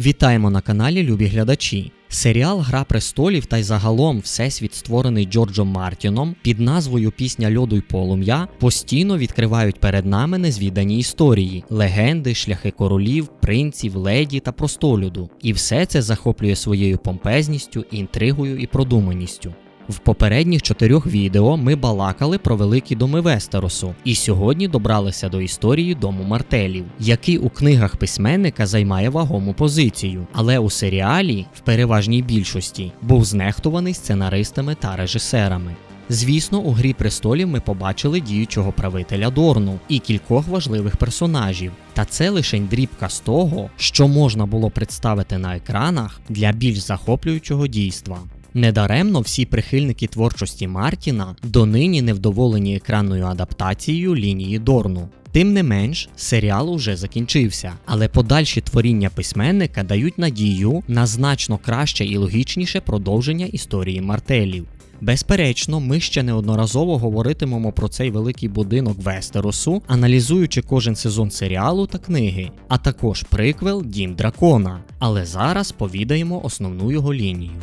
Вітаємо на каналі Любі глядачі. Серіал Гра престолів та й загалом всесвіт, створений Джорджом Мартіном під назвою Пісня льоду й полум'я, постійно відкривають перед нами незвідані історії, легенди, шляхи королів, принців, леді та простолюду. І все це захоплює своєю помпезністю, інтригою і продуманістю. В попередніх чотирьох відео ми балакали про великі доми Вестеросу, і сьогодні добралися до історії дому Мартелів, який у книгах письменника займає вагому позицію, але у серіалі, в переважній більшості, був знехтуваний сценаристами та режисерами. Звісно, у Грі престолів ми побачили діючого правителя Дорну і кількох важливих персонажів. Та це лише дрібка з того, що можна було представити на екранах для більш захоплюючого дійства. Недаремно всі прихильники творчості Мартіна донині невдоволені екранною адаптацією лінії Дорну. Тим не менш, серіал уже закінчився, але подальші творіння письменника дають надію на значно краще і логічніше продовження історії Мартелів. Безперечно, ми ще неодноразово говоритимемо про цей великий будинок Вестеросу, аналізуючи кожен сезон серіалу та книги, а також приквел Дім Дракона. Але зараз повідаємо основну його лінію.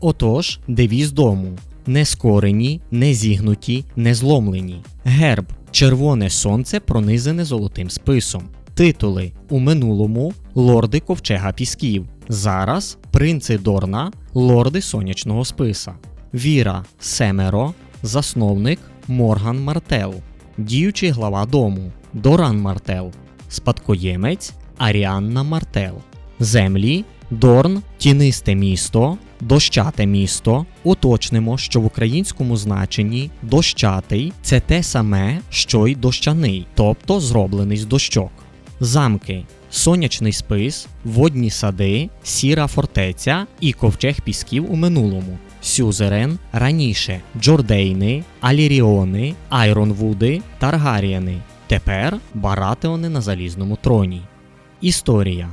Отож, девіз дому: не скорені, не зігнуті, не зломлені. Герб червоне сонце пронизане золотим списом. Титули у минулому лорди ковчега пісків. Зараз принци Дорна, лорди сонячного списа. Віра Семеро, засновник Морган Мартел, діючий глава дому Доран Мартел, спадкоємець Аріанна Мартел. Землі Дорн, тінисте місто, дощате місто. Уточнимо, що в українському значенні дощатий це те саме, що й дощаний, тобто зроблений з дощок. Замки, сонячний спис, водні сади, сіра фортеця і ковчег пісків у минулому. Сюзерен раніше Джордейни, Аліріони, Айронвуди, Таргаріани. Тепер Баратеони на залізному троні. Історія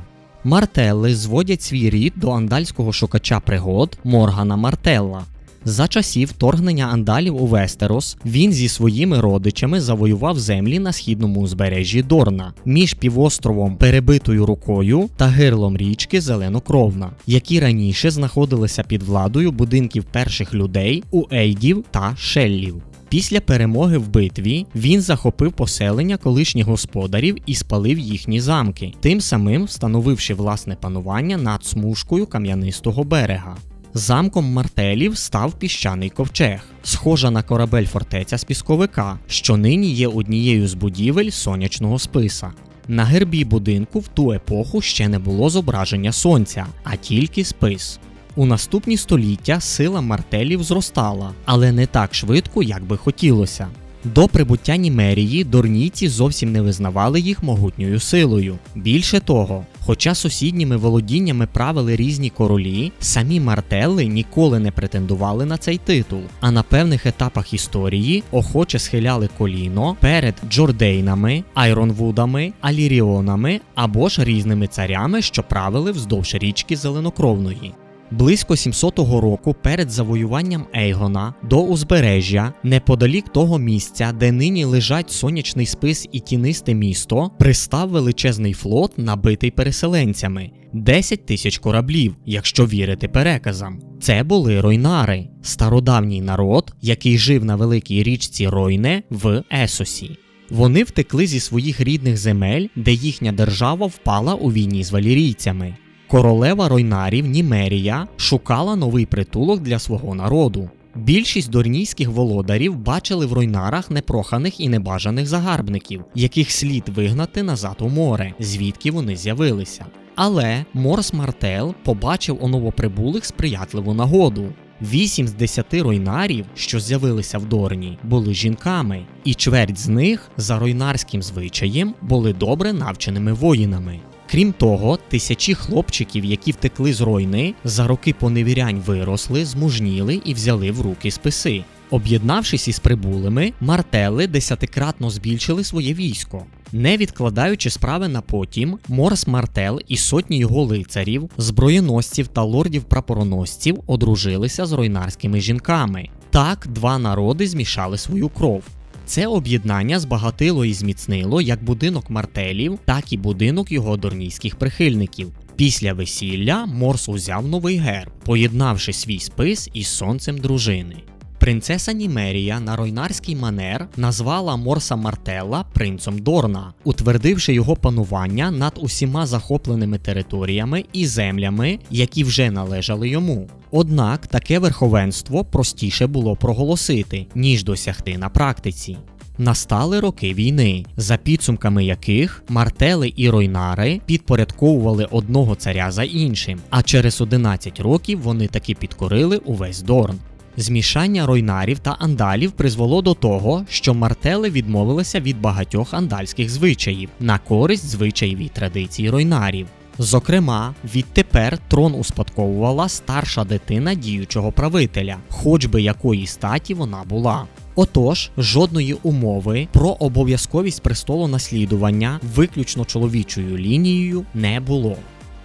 Мартелли зводять свій рід до андальського шукача пригод Моргана Мартелла. За часів вторгнення андалів у Вестерос він зі своїми родичами завоював землі на східному узбережжі Дорна між півостровом Перебитою рукою та гирлом річки Зеленокровна, які раніше знаходилися під владою будинків перших людей у Ейдів та Шеллів. Після перемоги в битві він захопив поселення колишніх господарів і спалив їхні замки, тим самим встановивши власне панування над смужкою кам'янистого берега. Замком мартелів став піщаний ковчег, схожа на корабель фортеця з пісковика, що нині є однією з будівель сонячного списа. На гербі будинку в ту епоху ще не було зображення сонця, а тільки спис. У наступні століття сила мартелів зростала, але не так швидко, як би хотілося. До прибуття Німерії дорнійці зовсім не визнавали їх могутньою силою. Більше того, хоча сусідніми володіннями правили різні королі, самі мартелли ніколи не претендували на цей титул, а на певних етапах історії охоче схиляли коліно перед Джордейнами, Айронвудами, Аліріонами або ж різними царями, що правили вздовж річки Зеленокровної. Близько 700 року перед завоюванням Ейгона до узбережжя, неподалік того місця, де нині лежать сонячний спис і тінисте місто, пристав величезний флот, набитий переселенцями 10 тисяч кораблів, якщо вірити переказам. Це були ройнари, стародавній народ, який жив на великій річці Ройне в Есосі. Вони втекли зі своїх рідних земель, де їхня держава впала у війні з валірійцями. Королева Ройнарів Німерія шукала новий притулок для свого народу. Більшість дорнійських володарів бачили в ройнарах непроханих і небажаних загарбників, яких слід вигнати назад у море, звідки вони з'явилися. Але Морс Мартел побачив у новоприбулих сприятливу нагоду. Вісім з десяти ройнарів, що з'явилися в Дорні, були жінками, і чверть з них за ройнарським звичаєм були добре навченими воїнами. Крім того, тисячі хлопчиків, які втекли з ройни, за роки поневірянь виросли, змужніли і взяли в руки списи. Об'єднавшись із прибулими, мартели десятикратно збільшили своє військо. Не відкладаючи справи на потім, Морс Мартел і сотні його лицарів, зброєносців та лордів-прапороносців одружилися з ройнарськими жінками. Так два народи змішали свою кров. Це об'єднання збагатило і зміцнило як будинок мартелів, так і будинок його дорнійських прихильників. Після весілля Морс узяв новий герб, поєднавши свій спис із сонцем дружини. Принцеса Німерія на ройнарський манер назвала Морса Мартелла принцем Дорна, утвердивши його панування над усіма захопленими територіями і землями, які вже належали йому. Однак таке верховенство простіше було проголосити, ніж досягти на практиці. Настали роки війни, за підсумками яких мартели і ройнари підпорядковували одного царя за іншим, а через 11 років вони таки підкорили увесь Дорн. Змішання ройнарів та андалів призвело до того, що мартели відмовилися від багатьох андальських звичаїв на користь звичаїв і традицій ройнарів. Зокрема, відтепер трон успадковувала старша дитина діючого правителя, хоч би якої статі вона була. Отож, жодної умови про обов'язковість престолу наслідування виключно чоловічою лінією не було.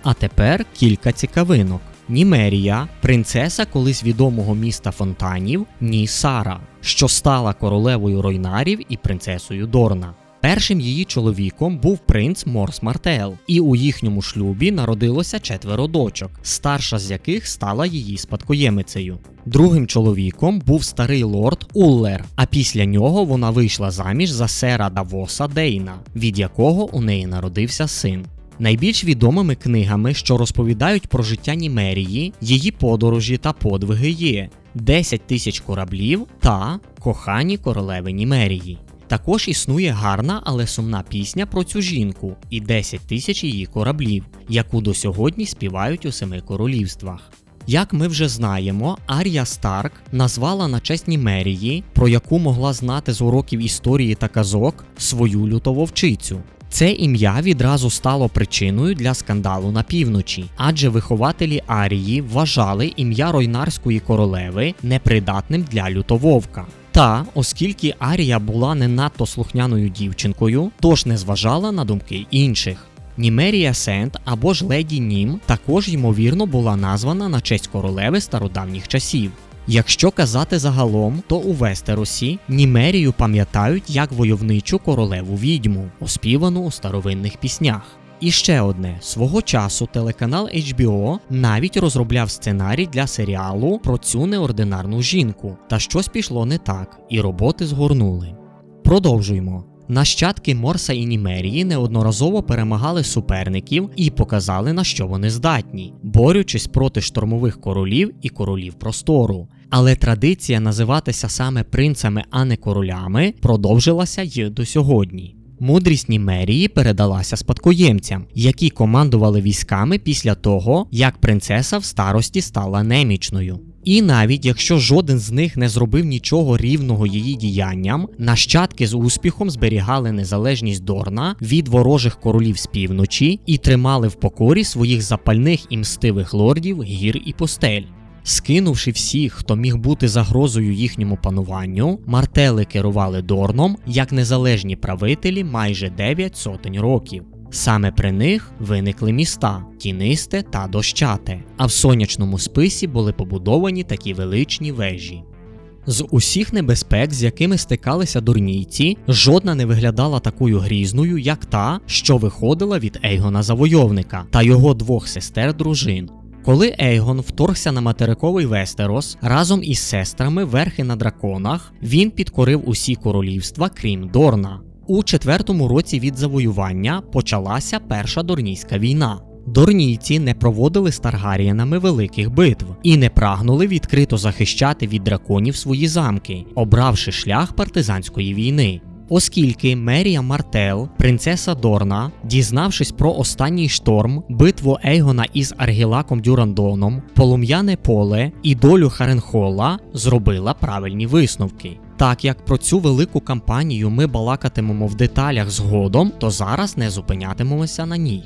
А тепер кілька цікавинок. Німерія, принцеса колись відомого міста фонтанів Ні Сара, що стала королевою Ройнарів і принцесою Дорна. Першим її чоловіком був принц Морс Мартел, і у їхньому шлюбі народилося четверо дочок, старша з яких стала її спадкоємицею. Другим чоловіком був старий лорд Уллер, а після нього вона вийшла заміж за сера Давоса Дейна, від якого у неї народився син. Найбільш відомими книгами, що розповідають про життя Німерії, її подорожі та подвиги є 10 тисяч кораблів та Кохані королеви Німерії. Також існує гарна, але сумна пісня про цю жінку і 10 тисяч її кораблів, яку до сьогодні співають у семи королівствах. Як ми вже знаємо, Арія Старк назвала на честь Німерії, про яку могла знати з уроків історії та казок свою лютововчицю. Це ім'я відразу стало причиною для скандалу на півночі, адже вихователі Арії вважали ім'я Ройнарської королеви непридатним для лютововка. Та, оскільки Арія була не надто слухняною дівчинкою, тож не зважала на думки інших. Німерія Сент або ж Леді Нім також ймовірно була названа на честь королеви стародавніх часів. Якщо казати загалом, то у Вестеросі Німерію пам'ятають як войовничу королеву відьму, оспівану у старовинних піснях. І ще одне: свого часу телеканал HBO навіть розробляв сценарій для серіалу про цю неординарну жінку, та щось пішло не так, і роботи згорнули. Продовжуємо. Нащадки Морса і Німерії неодноразово перемагали суперників і показали, на що вони здатні, борючись проти штормових королів і королів простору. Але традиція називатися саме принцами, а не королями, продовжилася й до сьогодні. Мудрість Німерії передалася спадкоємцям, які командували військами після того, як принцеса в старості стала немічною. І навіть якщо жоден з них не зробив нічого рівного її діянням, нащадки з успіхом зберігали незалежність Дорна від ворожих королів з півночі і тримали в покорі своїх запальних і мстивих лордів гір і постель. Скинувши всіх, хто міг бути загрозою їхньому пануванню, мартели керували Дорном як незалежні правителі майже 9 сотень років. Саме при них виникли міста Тінисте та Дощате, а в сонячному списі були побудовані такі величні вежі. З усіх небезпек, з якими стикалися дурнійці, жодна не виглядала такою грізною, як та, що виходила від Ейгона Завойовника та його двох сестер дружин. Коли Ейгон вторгся на материковий Вестерос разом із сестрами верхи на драконах, він підкорив усі королівства, крім Дорна. У четвертому році від завоювання почалася Перша Дорнійська війна. Дорнійці не проводили з Таргарієнами великих битв і не прагнули відкрито захищати від драконів свої замки, обравши шлях партизанської війни. Оскільки Мерія Мартел, принцеса Дорна, дізнавшись про останній шторм, битву Ейгона із Аргілаком Дюрандоном, полум'яне поле і долю Харенхола, зробила правильні висновки. Так як про цю велику кампанію ми балакатимемо в деталях згодом, то зараз не зупинятимемося на ній.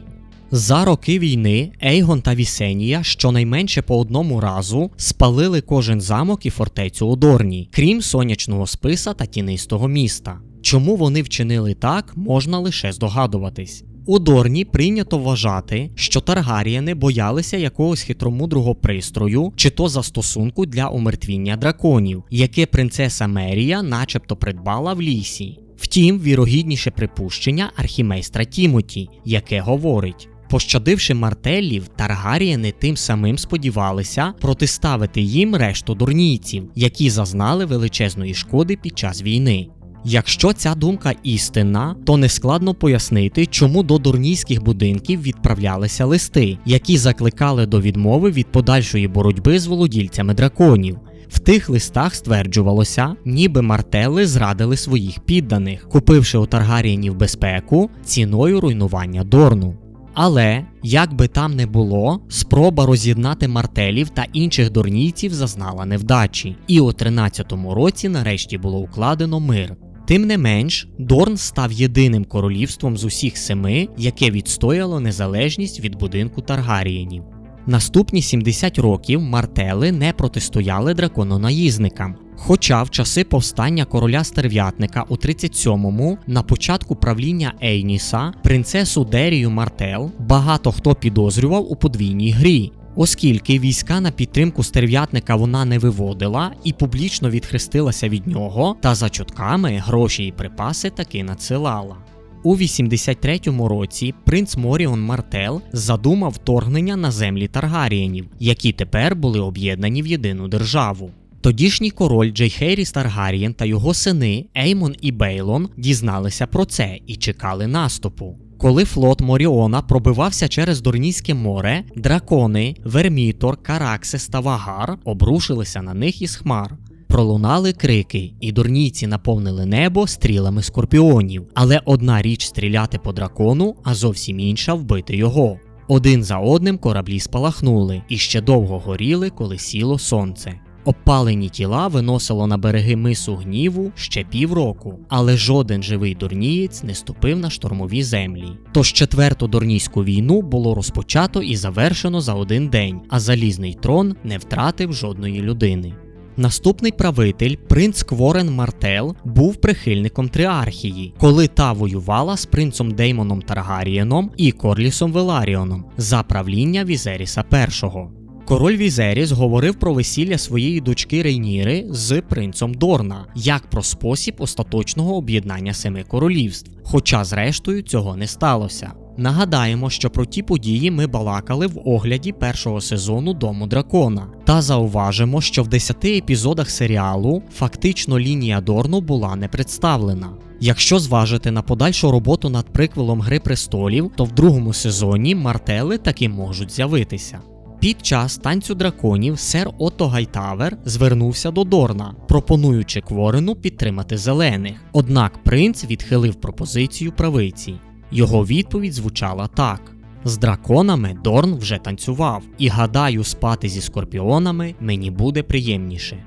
За роки війни Ейгон та Вісенія щонайменше по одному разу спалили кожен замок і фортецю у Дорні, крім сонячного списа та тінистого міста. Чому вони вчинили так, можна лише здогадуватись. У Дорні прийнято вважати, що Таргарієни боялися якогось хитромудрого пристрою чи то застосунку для умертвіння драконів, яке принцеса Мерія начебто придбала в лісі. Втім, вірогідніше припущення архімейстра Тімоті, яке говорить: Пощадивши мартеллів, Таргарієни тим самим сподівалися протиставити їм решту дурнійців, які зазнали величезної шкоди під час війни. Якщо ця думка істинна, то нескладно пояснити, чому до дурнійських будинків відправлялися листи, які закликали до відмови від подальшої боротьби з володільцями драконів. В тих листах стверджувалося, ніби мартели зрадили своїх підданих, купивши у Таргарієнів безпеку ціною руйнування Дорну. Але, як би там не було, спроба роз'єднати мартелів та інших дурнійців зазнала невдачі, і у 13-му році нарешті було укладено мир. Тим не менш, Дорн став єдиним королівством з усіх семи, яке відстояло незалежність від будинку Таргарієнів. Наступні 70 років мартели не протистояли дракононаїзникам. Хоча в часи повстання короля стерв'ятника у 37-му, на початку правління Ейніса, принцесу Дерію Мартел багато хто підозрював у подвійній грі, оскільки війська на підтримку стерв'ятника вона не виводила і публічно відхрестилася від нього, та за чутками гроші і припаси таки надсилала. У 83-му році принц Моріон Мартел задумав вторгнення на землі Таргарієнів, які тепер були об'єднані в єдину державу. Тодішній король Джейхейріс Таргарієн та його сини Еймон і Бейлон дізналися про це і чекали наступу. Коли флот Моріона пробивався через Дорнійське море, дракони, Вермітор, Караксис та Вагар обрушилися на них із хмар. Пролунали крики, і дурнійці наповнили небо стрілами скорпіонів. Але одна річ стріляти по дракону, а зовсім інша вбити його. Один за одним кораблі спалахнули і ще довго горіли, коли сіло сонце. Обпалені тіла виносило на береги мису гніву ще півроку, але жоден живий дурнієць не ступив на штормові землі. Тож четверту дурнійську війну було розпочато і завершено за один день, а залізний трон не втратив жодної людини. Наступний правитель, принц Кворен Мартел, був прихильником Тріархії, коли та воювала з принцом Деймоном Таргарієном і Корлісом Веларіоном за правління Візеріса І. Король Візеріс говорив про весілля своєї дочки Рейніри з принцом Дорна, як про спосіб остаточного об'єднання семи королівств, хоча зрештою цього не сталося. Нагадаємо, що про ті події ми балакали в огляді першого сезону Дому Дракона, та зауважимо, що в 10 епізодах серіалу фактично лінія Дорну була не представлена. Якщо зважити на подальшу роботу над приквелом Гри престолів, то в другому сезоні мартели таки можуть з'явитися. Під час танцю драконів сер Отто Гайтавер звернувся до Дорна, пропонуючи Кворену підтримати зелених. Однак принц відхилив пропозицію правиці. Його відповідь звучала так: з драконами Дорн вже танцював, і гадаю, спати зі скорпіонами мені буде приємніше.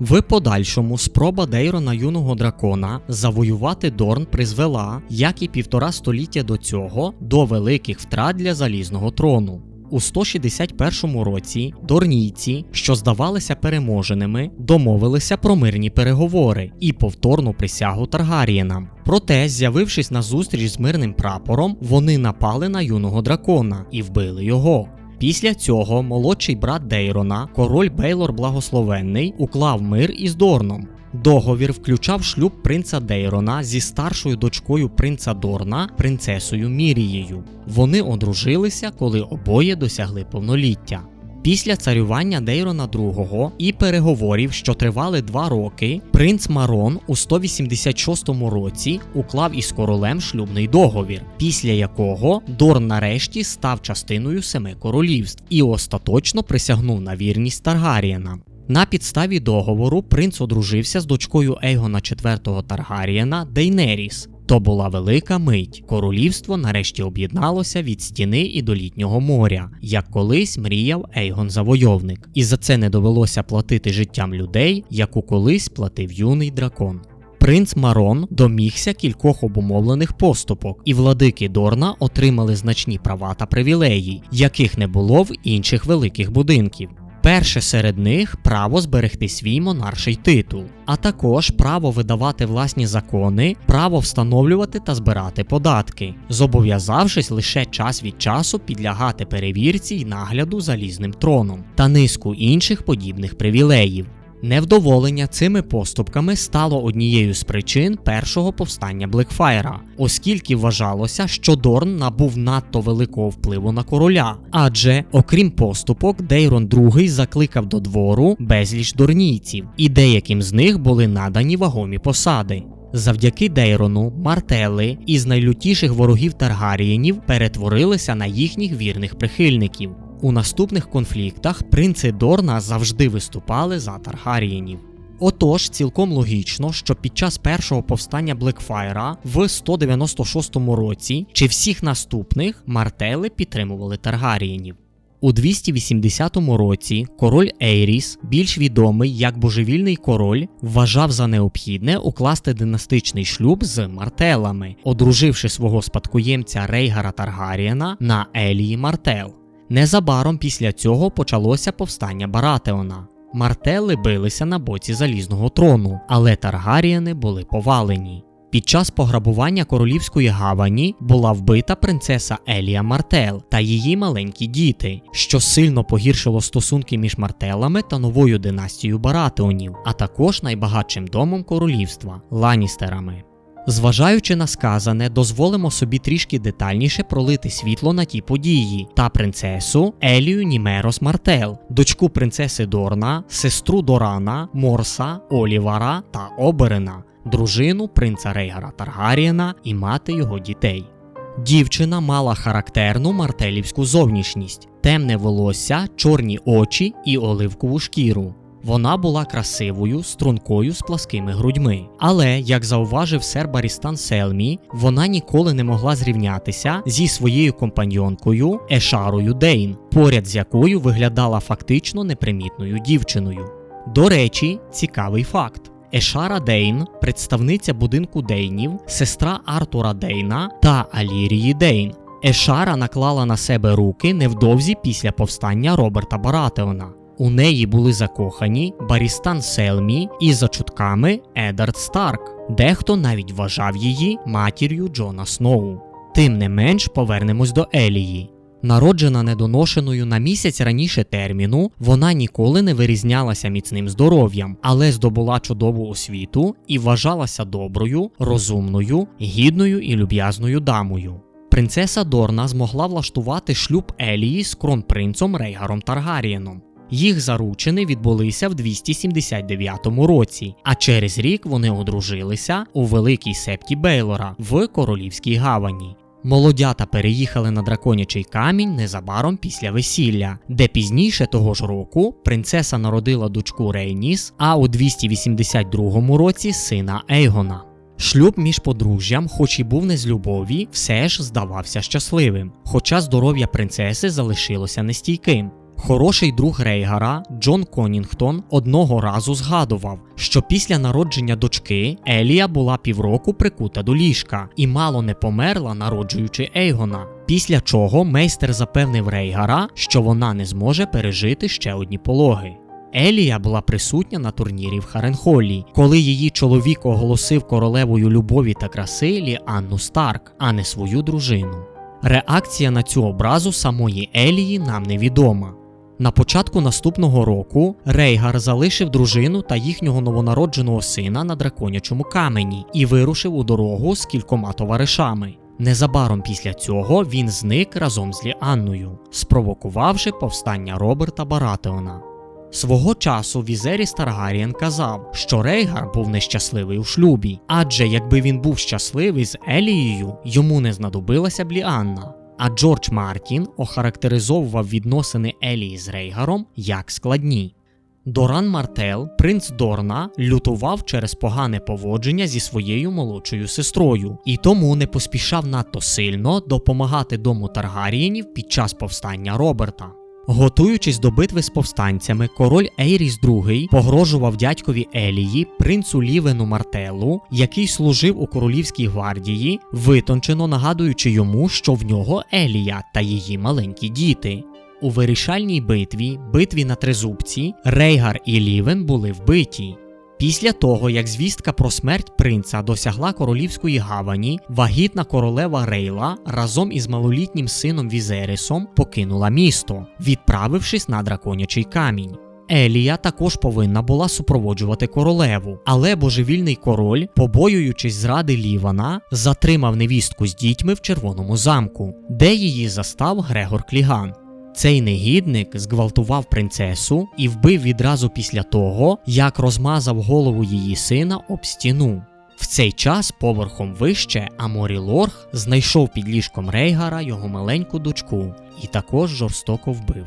В подальшому спроба Дейрона юного дракона завоювати Дорн призвела, як і півтора століття до цього, до великих втрат для залізного трону. У 161 році дорнійці, що здавалися переможеними, домовилися про мирні переговори і повторну присягу Таргарієнам. Проте, з'явившись на зустріч з мирним прапором, вони напали на юного дракона і вбили його. Після цього молодший брат Дейрона, король Бейлор Благословенний, уклав мир із Дорном. Договір включав шлюб принца Дейрона зі старшою дочкою принца Дорна, принцесою Мірією. Вони одружилися, коли обоє досягли повноліття. Після царювання Дейрона II і переговорів, що тривали два роки, принц Марон у 186 році уклав із королем шлюбний договір, після якого Дорн нарешті став частиною семи королівств і остаточно присягнув на вірність Таргарієнам. На підставі договору принц одружився з дочкою Ейгона IV Таргарієна Дейнеріс. То була велика мить. Королівство нарешті об'єдналося від стіни і до літнього моря, як колись мріяв Ейгон Завойовник, і за це не довелося платити життям людей, яку колись платив юний дракон. Принц Марон домігся кількох обумовлених поступок, і владики Дорна отримали значні права та привілеї, яких не було в інших великих будинків. Перше серед них право зберегти свій монарший титул, а також право видавати власні закони, право встановлювати та збирати податки, зобов'язавшись лише час від часу підлягати перевірці й нагляду залізним троном та низку інших подібних привілеїв. Невдоволення цими поступками стало однією з причин першого повстання Блекфайра, оскільки вважалося, що Дорн набув надто великого впливу на короля. Адже, окрім поступок, Дейрон II закликав до двору безліч дорнійців, і деяким з них були надані вагомі посади. Завдяки Дейрону Мартели із найлютіших ворогів Таргарієнів перетворилися на їхніх вірних прихильників. У наступних конфліктах принци Дорна завжди виступали за Таргарієнів. Отож, цілком логічно, що під час першого повстання Блекфайра в 196 році чи всіх наступних Мартели підтримували Таргарієнів. У 280 році король Ейріс, більш відомий як божевільний король, вважав за необхідне укласти династичний шлюб з Мартелами, одруживши свого спадкоємця Рейгара Таргарієна на Елії Мартел. Незабаром після цього почалося повстання Баратеона. Мартели билися на боці залізного трону, але Таргарієни були повалені. Під час пограбування королівської гавані була вбита принцеса Елія Мартел та її маленькі діти, що сильно погіршило стосунки між Мартелами та новою династією Баратеонів, а також найбагатшим домом королівства Ланістерами. Зважаючи на сказане, дозволимо собі трішки детальніше пролити світло на ті події та принцесу Елію Німерос Мартел, дочку принцеси Дорна, сестру Дорана, Морса, Олівара та Оберена, дружину принца Рейгара Таргарієна і мати його дітей. Дівчина мала характерну мартелівську зовнішність, темне волосся, чорні очі і оливкову шкіру. Вона була красивою, стрункою з пласкими грудьми. Але, як зауважив сер Барістан Селмі, вона ніколи не могла зрівнятися зі своєю компаньонкою Ешарою Дейн, поряд з якою виглядала фактично непримітною дівчиною. До речі, цікавий факт. Ешара Дейн, представниця будинку Дейнів, сестра Артура Дейна та Алірії Дейн. Ешара наклала на себе руки невдовзі після повстання Роберта Баратеона. У неї були закохані Барістан Селмі і за чутками Едард Старк. Дехто навіть вважав її матір'ю Джона Сноу. Тим не менш повернемось до Елії. Народжена недоношеною на місяць раніше терміну, вона ніколи не вирізнялася міцним здоров'ям, але здобула чудову освіту і вважалася доброю, розумною, гідною і люб'язною дамою. Принцеса Дорна змогла влаштувати шлюб Елії з кронпринцом Рейгаром Таргарієном. Їх заручини відбулися в 279 році, а через рік вони одружилися у великій септі Бейлора в Королівській гавані. Молодята переїхали на драконячий камінь незабаром після весілля, де пізніше того ж року принцеса народила дочку Рейніс, а у 282 році сина Ейгона. Шлюб між подружжям, хоч і був не з любові, все ж здавався щасливим, хоча здоров'я принцеси залишилося нестійким. Хороший друг Рейгара Джон Конінгтон одного разу згадував, що після народження дочки Елія була півроку прикута до ліжка і мало не померла, народжуючи Ейгона. Після чого мейстер запевнив Рейгара, що вона не зможе пережити ще одні пологи. Елія була присутня на турнірі в Харенхолі, коли її чоловік оголосив королевою любові та краси Ліанну Старк, а не свою дружину. Реакція на цю образу самої Елії нам невідома. На початку наступного року Рейгар залишив дружину та їхнього новонародженого сина на драконячому камені і вирушив у дорогу з кількома товаришами. Незабаром після цього він зник разом з Ліанною, спровокувавши повстання Роберта Баратеона. Свого часу Візеріс Таргарієн казав, що Рейгар був нещасливий у шлюбі, адже якби він був щасливий з Елією, йому не знадобилася б Ліанна. А Джордж Мартін охарактеризовував відносини Елії з Рейгаром як складні. Доран Мартел, принц Дорна, лютував через погане поводження зі своєю молодшою сестрою і тому не поспішав надто сильно допомагати дому Таргарієнів під час повстання Роберта. Готуючись до битви з повстанцями, король Ейріс II погрожував дядькові Елії, принцу Лівену Мартелу, який служив у королівській гвардії, витончено нагадуючи йому, що в нього Елія та її маленькі діти. У вирішальній битві, битві на Тризубці, Рейгар і Лівен були вбиті. Після того, як звістка про смерть принца досягла королівської гавані, вагітна королева Рейла разом із малолітнім сином Візерисом покинула місто, відправившись на драконячий камінь. Елія також повинна була супроводжувати королеву, але божевільний король, побоюючись зради Лівана, затримав невістку з дітьми в червоному замку, де її застав Грегор Кліган. Цей негідник зґвалтував принцесу і вбив відразу після того, як розмазав голову її сина об стіну. В цей час поверхом вище Аморі Лорх знайшов під ліжком Рейгара його маленьку дочку і також жорстоко вбив.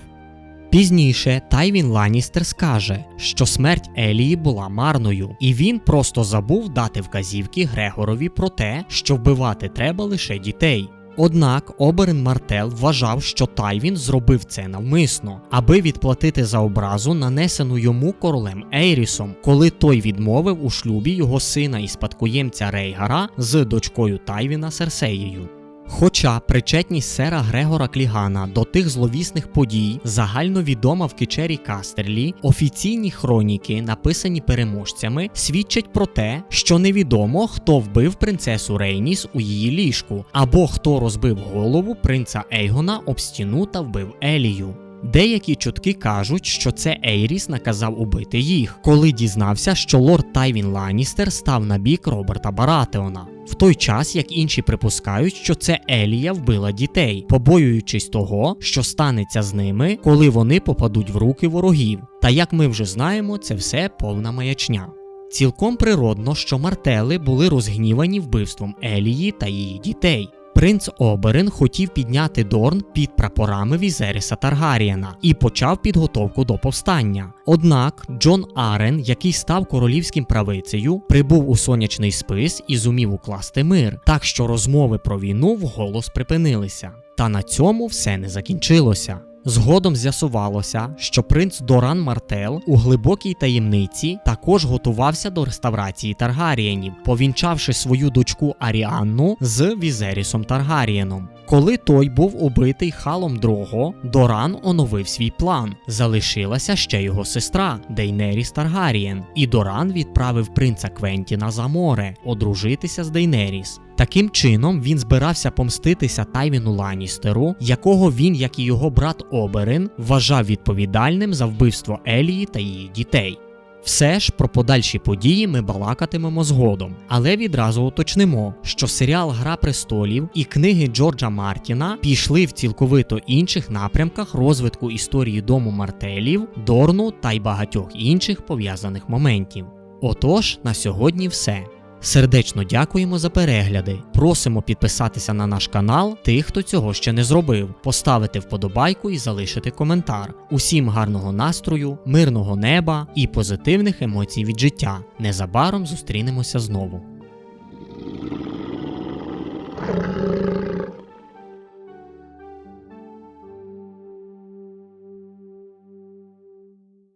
Пізніше Тайвін Ланністер скаже, що смерть Елії була марною, і він просто забув дати вказівки Грегорові про те, що вбивати треба лише дітей. Однак Оберен Мартел вважав, що Тайвін зробив це навмисно, аби відплатити за образу, нанесену йому королем Ейрісом, коли той відмовив у шлюбі його сина і спадкоємця Рейгара з дочкою Тайвіна Серсеєю. Хоча причетність сера Грегора Клігана до тих зловісних подій загальновідома в кичері Кастерлі, офіційні хроніки, написані переможцями, свідчать про те, що невідомо, хто вбив принцесу Рейніс у її ліжку, або хто розбив голову принца Ейгона об стіну та вбив Елію. Деякі чутки кажуть, що це Ейріс наказав убити їх, коли дізнався, що лорд Тайвін Ланністер став на бік Роберта Баратеона. В той час, як інші припускають, що це Елія вбила дітей, побоюючись того, що станеться з ними, коли вони попадуть в руки ворогів. Та як ми вже знаємо, це все повна маячня. Цілком природно, що мартели були розгнівані вбивством Елії та її дітей. Принц Оберен хотів підняти Дорн під прапорами Візеріса Таргарієна і почав підготовку до повстання. Однак Джон Арен, який став королівським правицею, прибув у сонячний спис і зумів укласти мир, так що розмови про війну вголос припинилися. Та на цьому все не закінчилося. Згодом з'ясувалося, що принц Доран Мартел у глибокій таємниці також готувався до реставрації Таргарієнів, повінчавши свою дочку Аріанну з Візерісом Таргарієном. Коли той був убитий халом Дрого, Доран оновив свій план. Залишилася ще його сестра Дейнеріс Таргарієн, і Доран відправив принца Квентіна за море одружитися з Дейнеріс. Таким чином він збирався помститися Тайвіну Ланністеру, якого він, як і його брат Оберин, вважав відповідальним за вбивство Елії та її дітей. Все ж про подальші події ми балакатимемо згодом, але відразу уточнимо, що серіал Гра престолів і книги Джорджа Мартіна пішли в цілковито інших напрямках розвитку історії дому Мартелів, Дорну та й багатьох інших пов'язаних моментів. Отож, на сьогодні все. Сердечно дякуємо за перегляди. Просимо підписатися на наш канал тих, хто цього ще не зробив, поставити вподобайку і залишити коментар. Усім гарного настрою, мирного неба і позитивних емоцій від життя. Незабаром зустрінемося знову.